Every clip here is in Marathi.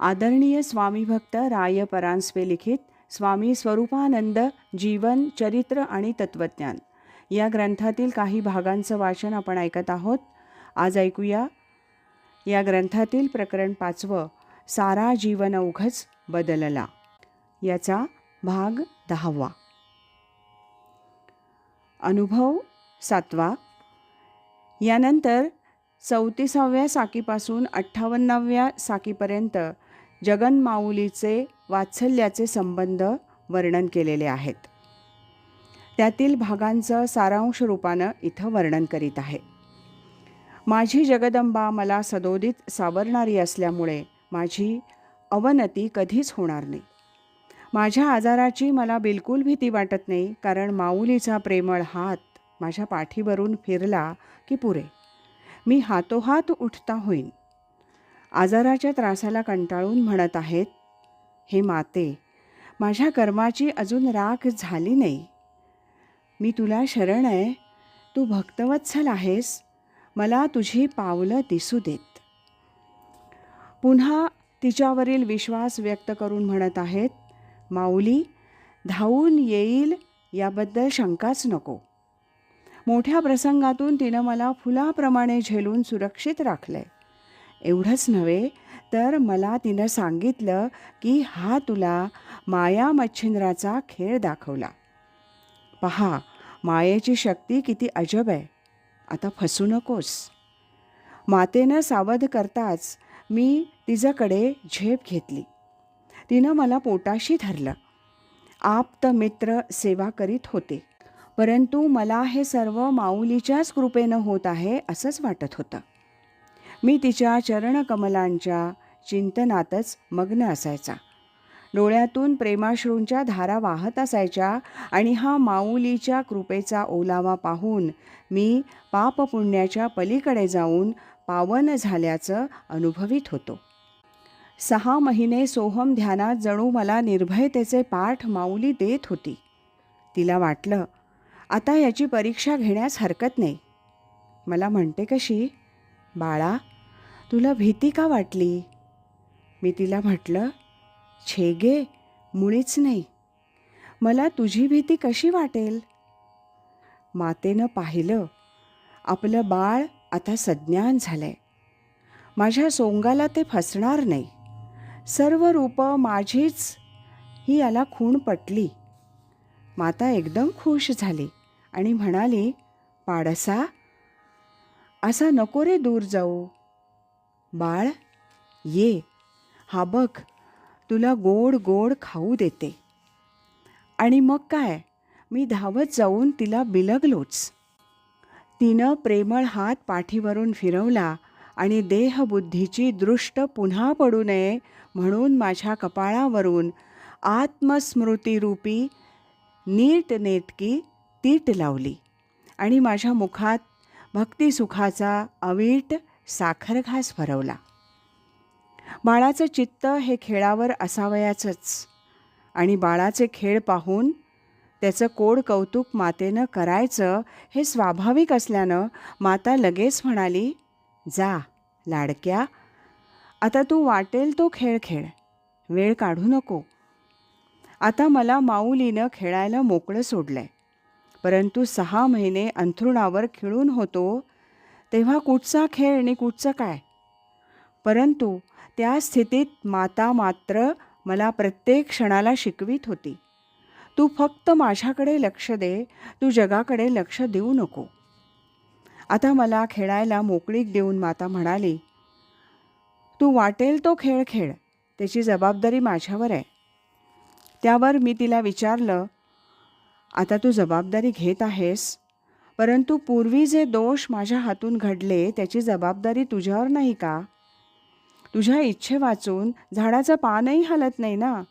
आदरणीय स्वामी भक्त राय परांजपे लिखित स्वामी स्वरूपानंद जीवन चरित्र आणि तत्वज्ञान या ग्रंथातील काही भागांचं वाचन आपण ऐकत आहोत. आज ऐकूया. या ग्रंथातील प्रकरण पाचवं सारा जीवन उघच बदलला. याचा भाग दहावा. अनुभव सातवा. यानंतर चौतीसाव्या साकीपासून अठ्ठावन्नाव्या साकीपर्यंत जगन्माऊलीचे वात्सल्याचे संबंध वर्णन केलेले आहेत. त्यातील भागांचं सारांश रूपानं इथं वर्णन करीत आहे. माझी जगदंबा मला सदोदित सावरणारी असल्यामुळे माझी अवनती कधीच होणार नाही. माझ्या आजाराची मला बिलकुल भीती वाटत नाही कारण माऊलीचा प्रेमळ हात माझ्या पाठीवरून फिरला की पुरे. मी हातोहात उठता होईन. आजाराच्या त्रासाला कंटाळून म्हणत आहेत हे माते माझ्या कर्माची अजून राख झाली नाही. मी तुला शरण आहे. तू भक्तवत्सल आहेस. मला तुझी पावलं दिसू देत. पुन्हा तिच्यावरील विश्वास व्यक्त करून म्हणत आहेत माऊली धावून येईल याबद्दल शंकाच नको. मोठ्या प्रसंगातून तिनं मला फुलाप्रमाणे झेलून सुरक्षित राखलं आहे एवढंच नव्हे तर मला तिनं सांगितलं की हा तुला माया मच्छिंद्राचा खेळ दाखवला. पहा मायेची शक्ती किती अजब आहे. आता फसू नकोस. मातेनं सावध करताच मी तिच्याकडे झेप घेतली. तिनं मला पोटाशी धरलं. आप्त मित्र सेवा करीत होते. परंतु मला हे सर्व माऊलीच्याच कृपेनं होत आहे असंच वाटत होतं. मी तिच्या चरणकमलांच्या चिंतनातच मग्न असायचा. डोळ्यातून प्रेमाश्रूंच्या धारा वाहत असायच्या आणि हा माऊलीच्या कृपेचा ओलावा पाहून मी पापपुण्याच्या पलीकडे जाऊन पावन झाल्याचं अनुभवित होतो. सहा महिने सोहम ध्यानात जणू मला निर्भयतेचे पाठ माऊली देत होती. तिला वाटलं आता याची परीक्षा घेण्यास हरकत नाही. मला म्हणते कशी बाळा तुला भीती का वाटली? मी तिला म्हटलं छेगे मुळीच नाही. मला तुझी भीती कशी वाटेल? मातेनं पाहिलं आपलं बाळ आता सज्ञान झालंय. माझ्या सोंगाला ते फसणार नाही. सर्व रूपं माझीच. ही याला खूण पटली. माता एकदम खुश झाली आणि म्हणाली पाडसा असा नको रे दूर जाऊ. बाळ ये हा बघ तुला गोड गोड खाऊ देते. आणि मग काय मी धावत जाऊन तिला बिलगलोच. तिनं प्रेमळ हात पाठीवरून फिरवला आणि देहबुद्धीची दृष्ट पुन्हा पडू नये म्हणून माझ्या कपाळावरून आत्मस्मृतीरूपी नीटनेटकी तीट लावली आणि माझ्या मुखात भक्तिसुखाचा अवीट साखर घास भरवला. बाळाचं चित्त हे खेळावर असावयाचंच आणि बाळाचे खेळ पाहून त्याचं कोड कौतुक मातेनं करायचं हे स्वाभाविक असल्यानं माता लगेच म्हणाली जा लाडक्या आता तू वाटेल तो खेळ खेळ वेळ काढू नको. आता मला माऊलीनं खेळायला मोकळं सोडलंय. परंतु सहा महिने अंथरुणावर खिळून होतो तेव्हा कुठचा खेळ आणि कुठचं काय? परंतु त्या स्थितीत माता मात्र मला प्रत्येक क्षणाला शिकवीत होती. तू फक्त माझ्याकडे लक्ष दे तू जगाकडे लक्ष देऊ नको. आता मला खेळायला मोकळीक देऊन माता म्हणाली तू वाटेल तो खेळ खेळ त्याची जबाबदारी माझ्यावर आहे. त्यावर मी तिला विचारलं आता तू जबाबदारी घेत आहेस? परंतु पूर्वी जे दोष माझ्या हातून घडले त्याची जबाबदारी तुझ्यावर नाही का? तुझ्या इच्छे वाचून झाडाचं पानही हलत नाही ना?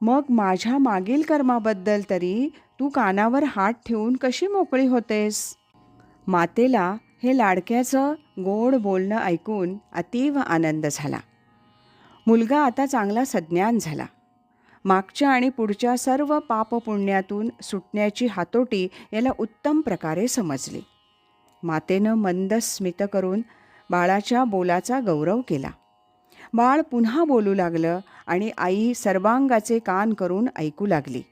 मग माझ्या मागील कर्माबद्दल तरी तू कानावर हात ठेवून कशी मोकळी होतेस? मातेला हे लाडक्याचं गोड बोलणं ऐकून अतीव आनंद झाला. मुलगा आता चांगला सज्ञान झाला. मागच्या आणि पुढच्या सर्व पापपुण्यातून सुटण्याची हातोटी याला उत्तम प्रकारे समजली. मातेनं मंद स्मित करून बाळाच्या बोलाचा गौरव केला. बाळ पुन्हा बोलू लागलं आणि आई सर्वांगाचे कान करून ऐकू लागली.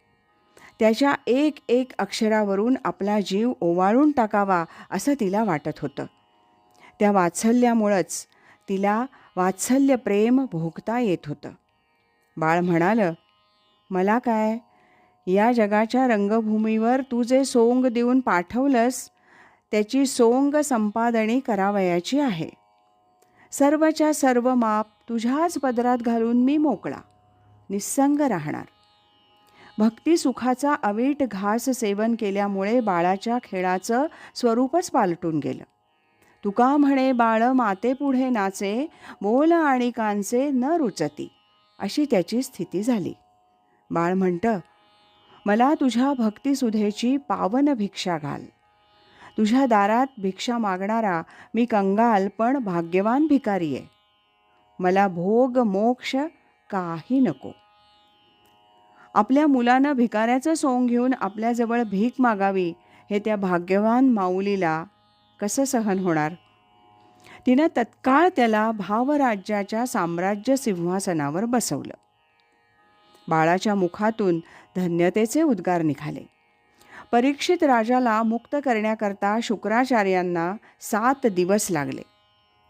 त्याच्या एक एक अक्षरावरून आपला जीव ओवाळून टाकावा असं तिला वाटत होतं. त्या वात्सल्यामुळंच तिला वात्सल्य प्रेम भोगता येत होतं. बाळ म्हणालं मला काय? या जगाच्या रंगभूमीवर तू जे सोंग देऊन पाठवलंस त्याची सोंग संपादणी करावयाची आहे. सर्वच्या सर्व माप तुझ्याच पदरात घालून मी मोकळा निस्संग राहणार. भक्ती सुखाचा अवीट घास सेवन केल्यामुळे बाळाच्या खेळाचं स्वरूपच पालटून गेलं. तुका म्हणे बाळ मातेपुढे नाचे बोल आणि कांचे न रुचती अशी त्याची स्थिती झाली. बाळ म्हणतं मला तुझ्या भक्तिसुधेची पावन भिक्षा घाल. तुझ्या दारात भिक्षा मागणारा मी कंगाल पण भाग्यवान भिकारी आहे. मला भोग मोक्ष काही नको. आपल्या मुलानं भिकाऱ्याचं सोंग घेऊन आपल्याजवळ भीक मागावी हे त्या भाग्यवान माऊलीला कसं सहन होणार? तिनं तत्काळ त्याला भावराज्याच्या साम्राज्य सिंहासनावर बसवलं. बाळाच्या मुखातून धन्यतेचे उद्गार निघाले. परीक्षित राजाला मुक्त करण्याकरता शुक्राचार्यांना सात दिवस लागले.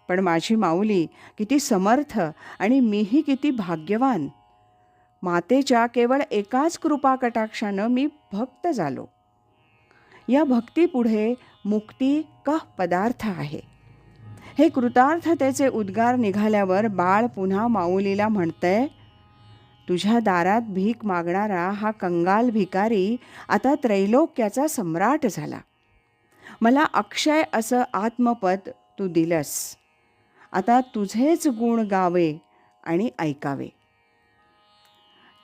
पण माझी माऊली किती समर्थ आणि मीही किती भाग्यवान. मातेच्या केवळ एकाच कृपा कटाक्षानं मी भक्त झालो. या भक्तीपुढे मुक्ती कह पदार्थ आहे. हे कृतार्थतेचे उद्गार निघाल्यावर बाळ पुन्हा माऊलीला म्हणतंय तुझ्या दारात भीक मागणारा हा कंगाल भिकारी आता त्रैलोक्याचा सम्राट झाला. मला अक्षय असं आत्मपद तू दिलंस. आता तुझेच गुण गावे आणि ऐकावे.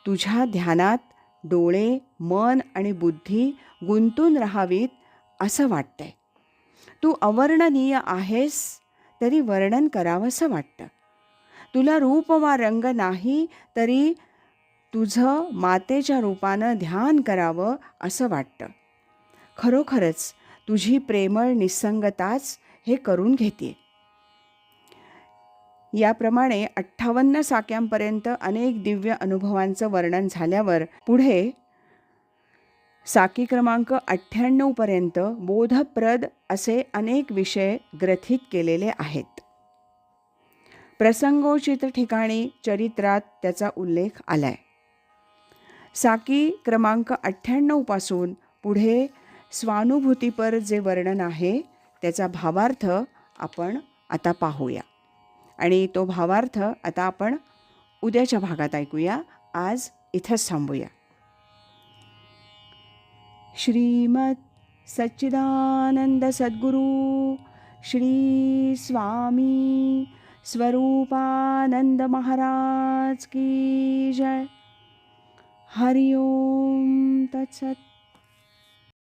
तुझ्या ध्यानात डोळे मन आणि बुद्धी गुंतून राहावीत असं वाटतंय. तू अवर्णनीय आहेस तरी वर्णन करावंसं वाटतं. तुला रूप वा रंग नाही तरी तुझं मातेच्या रूपानं ध्यान करावं असं वाटतं. खरोखरच तुझी प्रेमळ निसंगताच हे करून घेते. याप्रमाणे अठ्ठावन्न साक्यांपर्यंत अनेक दिव्य अनुभवांचं वर्णन झाल्यावर पुढे साकी क्रमांक अठ्ठ्याण्णवपर्यंत बोधप्रद असे अनेक विषय ग्रथित केलेले आहेत. प्रसंगोचित ठिकाणी चरित्रात त्याचा उल्लेख आलाय. साकी क्रमांक अठ्ठ्याण्णवपासून पुढे स्वानुभूतीपर जे वर्णन आहे त्याचा भावार्थ आपण आता पाहूया. आणि तो भावार्थ आता आपण उद्याच्या भागात ऐकूया. आज इथंच थांबूया. श्रीमत सच्चिदानंद सद्गुरू श्री स्वामी स्वरूपानंद महाराज की जय. हरिओम तत्सत